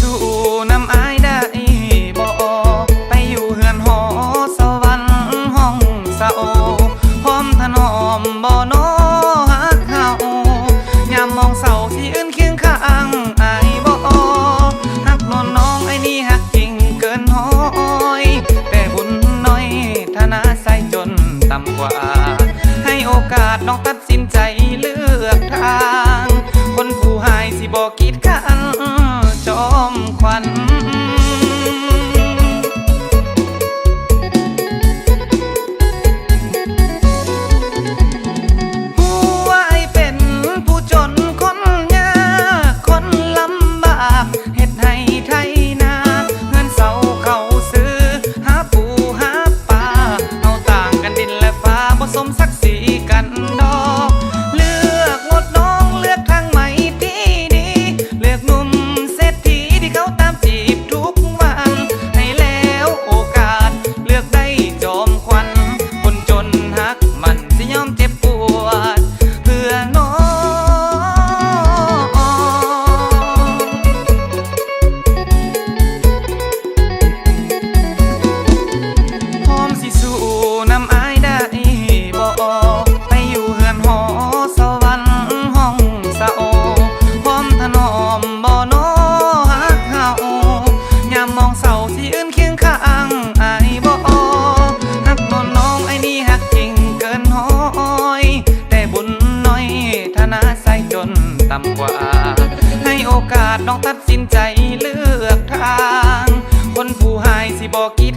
สู่น้ำอายได้บ่ไปอยู่เฮือนหอสวรรค์ห้องสาโอพร้อมถนอมบ่นอหักเขายามมองเสาที่อื่นเคียงข้างอายบ่หักนอนน้องไอ้นี่หักจริงเกินหอย แต่บุญน้อยฐานาใสจนต่ำกว่า ให้โอกาสน้องตัดสินใจเลือกทาง คนผู้หายสิบอกกีดกัน ต่ำกว่า ให้โอกาสน้องตัดสินใจเลือกทาง คนผู้หายสิบอกกีด